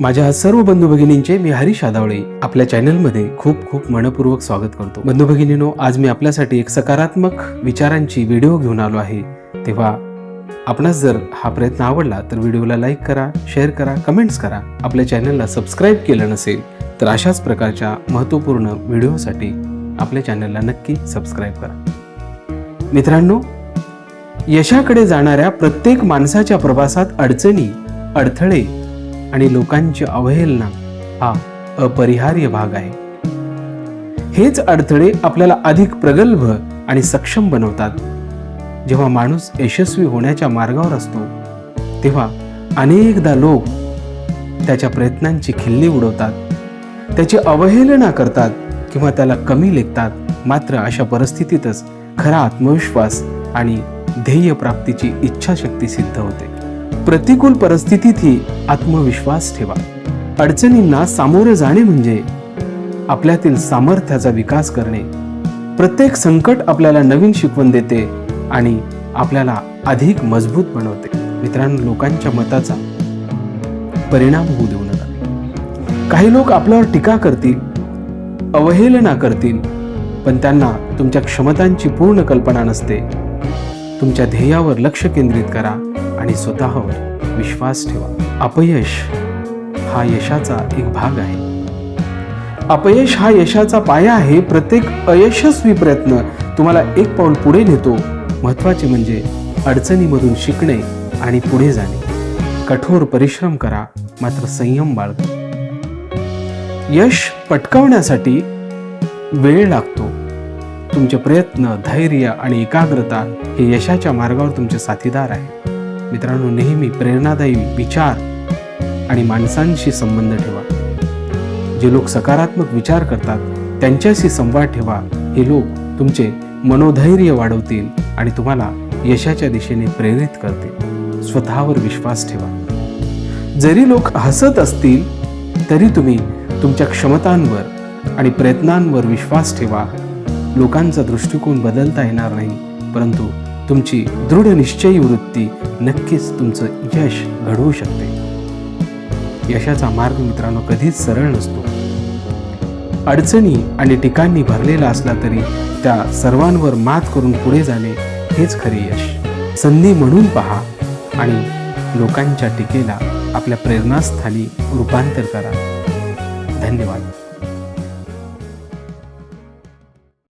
माझ्या सर्व बंधू भगिनींचे मी हरीश आदावळे आपल्या चॅनलमध्ये खूप खूप मनपूर्वक स्वागत करतो. बंधू भगिनीनो आज मी आपल्यासाठी एक सकारात्मक विचारांची व्हिडिओ घेऊन आलो आहे. तेव्हा आपणास जर हा प्रयत्न आवडला तर व्हिडिओला लाईक करा शेअर करा कमेंट्स करा. आपल्या चॅनलला सबस्क्राईब केलं नसेल तर अशाच प्रकारच्या महत्त्वपूर्ण व्हिडिओसाठी आपल्या चॅनलला नक्की सबस्क्राईब करा. मित्रांनो यशाकडे जाणाऱ्या प्रत्येक माणसाच्या प्रवासात अडचणी अडथळे आणि लोकांची अवहेलना हा अपरिहार्य भाग आहे. हेच अडथळे आपल्याला अधिक प्रगल्भ आणि सक्षम बनवतात. जेव्हा माणूस यशस्वी होण्याच्या मार्गावर असतो तेव्हा अनेकदा लोक त्याच्या प्रयत्नांची खिल्ली उडवतात. त्याची अवहेलना करतात किंवा त्याला कमी लेखतात मात्र अशा परिस्थितीतच खरा आत्मविश्वास आणि ध्येय प्राप्तीची इच्छाशक्ती सिद्ध होते. प्रतिकूल परिस्थितीतही आत्मविश्वास ठेवा. अडचणींना सामोरे जाणे म्हणजे आपल्यातील सामर्थ्याचा विकास करणे. प्रत्येक संकट आपल्याला नवीन शिकवण देते आणि आपल्याला अधिक मजबूत बनवते. मित्रांनो लोकांच्या मताचा परिणाम होऊ देऊ नका. काही लोक आपल्यावर टीका करतील अवहेलना करतील पण त्यांना तुमच्या क्षमतांची पूर्ण कल्पना नसते. तुमच्या ध्येयावर लक्ष केंद्रित करा आणि स्वतःवर विश्वास ठेवा. अपयश हा यशाचा एक भाग आहे. अपयश हा यशाचा पाया आहे. प्रत्येक अयशस्वी प्रयत्न तुम्हाला एक पाऊल पुढे नेतो. महत्त्वाचे म्हणजे अडचणीमधून शिकणे आणि पुढे जाणे. कठोर परिश्रम करा मात्र संयम बाळगा. यश पटकावण्यासाठी वेळ लागतो. तुमचे प्रयत्न धैर्य आणि एकाग्रता हे यशाच्या मार्गावर तुमचे साथीदार आहे. मित्रांनो नेहमी प्रेरणादायी विचार आणि माणसांशी संबंध ठेवा. जे लोक सकारात्मक विचार करतात त्यांच्याशी संवाद ठेवा. हे लोक तुमचे मनोधैर्य वाढवतील आणि तुम्हाला यशाच्या दिशेने प्रेरित करतील. स्वतःवर विश्वास ठेवा. जरी लोक हसत असतील तरी तुम्ही तुमच्या क्षमतांवर आणि प्रयत्नांवर विश्वास ठेवा. लोकांचा दृष्टिकोन बदलता येणार नाही. परंतु तुमची दृढ निश्चयी वृत्ती नक्कीच तुमचं यश घडवू शकते. यशाचा मार्ग मित्रांनो कधीच सरळ नसतो. अडचणी आणि टिकांनी भरलेला असला तरी त्या सर्वांवर मात करून पुढे जाणे हेच खरे यश. संधी म्हणून पहा आणि लोकांच्या टीकेला आपल्या प्रेरणास्थानी रूपांतर करा. धन्यवाद.